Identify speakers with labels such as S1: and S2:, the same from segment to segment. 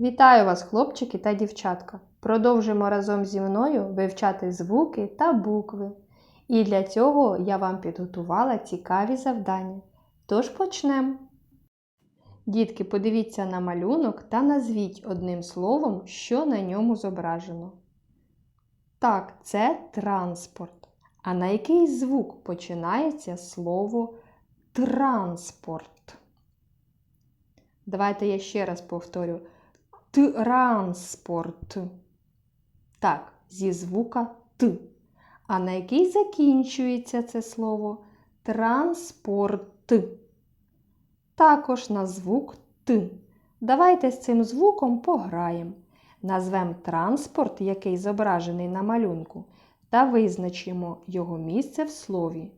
S1: Вітаю вас, хлопчики та дівчатка! Продовжимо разом зі мною вивчати звуки та букви. І для цього я вам підготувала цікаві завдання. Тож почнемо. Дітки, подивіться на малюнок та назвіть одним словом, що на ньому зображено. Так, це транспорт. А на який звук починається слово транспорт? Давайте я ще раз повторю. Транспорт. Так, зі звука Т. А на який закінчується це слово? Транспорт. Також на звук Т. Давайте з цим звуком пограємо. Назвемо транспорт, який зображений на малюнку, та визначимо його місце в слові.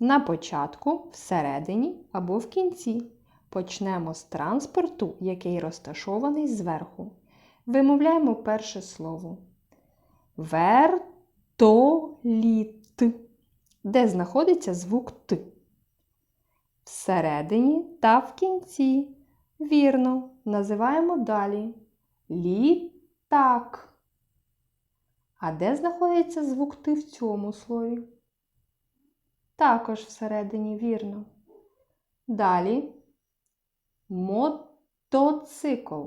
S1: На початку, всередині або в кінці. Почнемо з транспорту, який розташований зверху. Вимовляємо перше слово. Вертоліт. Де знаходиться звук Т? Всередині та в кінці. Вірно, називаємо далі. Літак. А де знаходиться звук Т в цьому слові? Також всередині, вірно. Далі мотоцикл.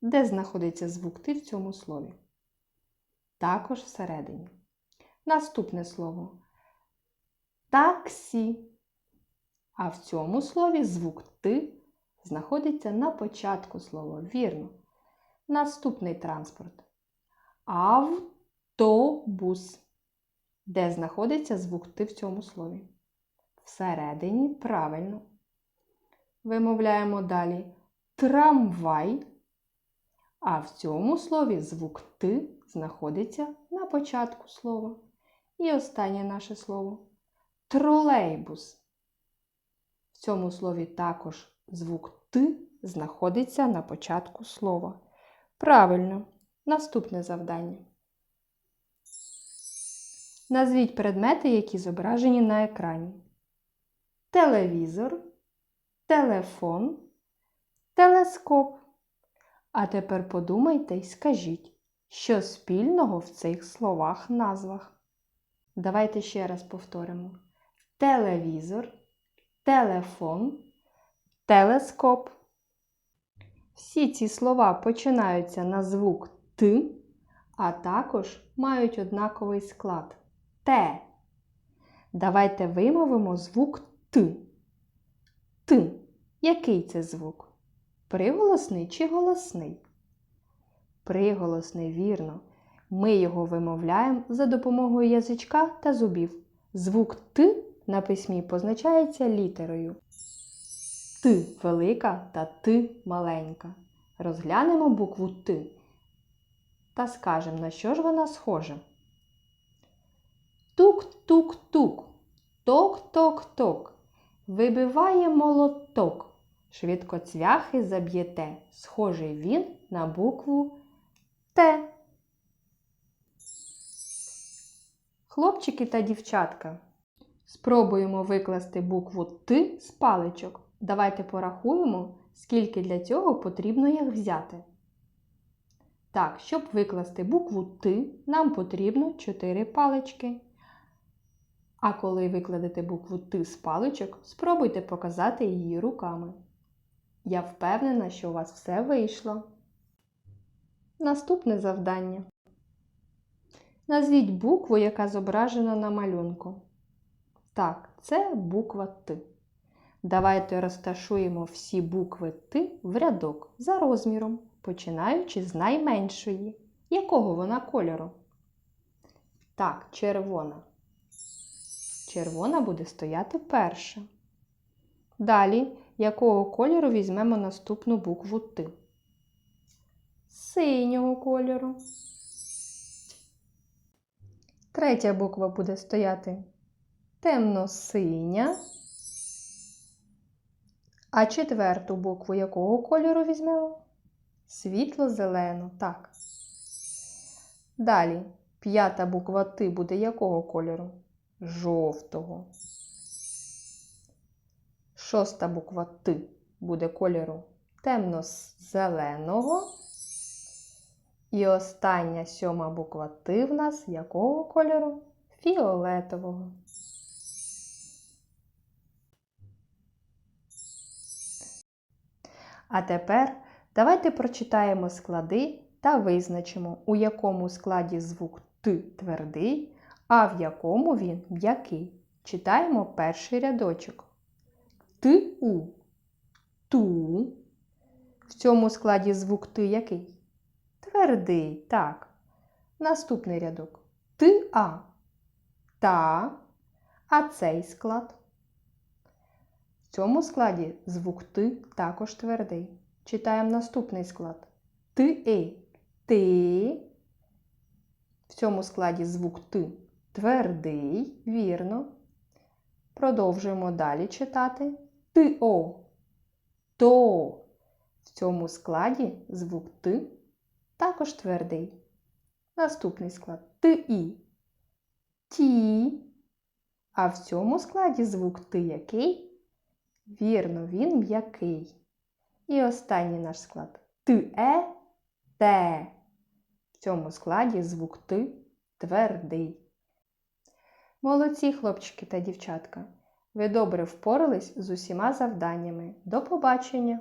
S1: Де знаходиться звук Т в цьому слові? Також всередині. Наступне слово таксі. А в цьому слові звук Т знаходиться на початку слова. Вірно. Наступний транспорт. Автобус. Де знаходиться звук Т в цьому слові? Всередині правильно. Вимовляємо далі трамвай. А в цьому слові звук Т знаходиться на початку слова. І останнє наше слово тролейбус. В цьому слові також звук Т знаходиться на початку слова. Правильно, наступне завдання. Назвіть предмети, які зображені на екрані. Телевізор, телефон, телескоп. А тепер подумайте і скажіть, що спільного в цих словах назвах. Давайте ще раз повторимо: телевізор, телефон, телескоп. Всі ці слова починаються на звук Т, а також мають однаковий склад Т. Давайте вимовимо звук Т. Який це звук? Приголосний чи голосний? Приголосний, вірно. Ми його вимовляємо за допомогою язичка та зубів. Звук Т на письмі позначається літерою. Т велика та Т маленька. Розглянемо букву Т та скажемо, на що ж вона схожа. Тук-тук-тук, ток-ток-ток. Вибиває молоток. Швидко цвяхи заб'єте. Схожий він на букву Т. Хлопчики та дівчатка. Спробуємо викласти букву Т з паличок. Давайте порахуємо, скільки для цього потрібно їх взяти. Так, щоб викласти букву Т, нам потрібно 4 палички. А коли викладете букву Т з паличок, спробуйте показати її руками. Я впевнена, що у вас все вийшло. Наступне завдання. Назвіть букву, яка зображена на малюнку. Так, це буква Т. Давайте розташуємо всі букви Т в рядок за розміром, починаючи з найменшої. Якого вона кольору? Так, червона. Червона буде стояти перша. Далі, якого кольору візьмемо наступну букву Т? Синього кольору. Третя буква буде стояти темно-синя. А четверту букву якого кольору візьмемо? Світло-зелену, так. Далі п'ята буква Т буде якого кольору? Жовтого. Шоста буква Т буде кольору темно-зеленого. І остання сьома буква Т в нас якого кольору? Фіолетового. А тепер давайте прочитаємо склади та визначимо, у якому складі звук Т твердий, а в якому він м'який. Читаємо перший рядочок. Ту. Ту. В цьому складі звук Т який? Твердий, так. Наступний рядок. Ти-а. Та. А цей склад. В цьому складі звук Т також твердий. Читаємо наступний склад. Ти-е. Ти. В цьому складі звук Т твердий, вірно. Продовжуємо далі читати. Ти-о. То. В цьому складі звук Т також твердий. Наступний склад Ти-і. Ті. А в цьому складі звук Т який? Вірно, він м'який. І останній наш склад Ти-е, те. В цьому складі звук Т твердий. Молодці, хлопчики та дівчатка. Ви добре впорались з усіма завданнями. До побачення!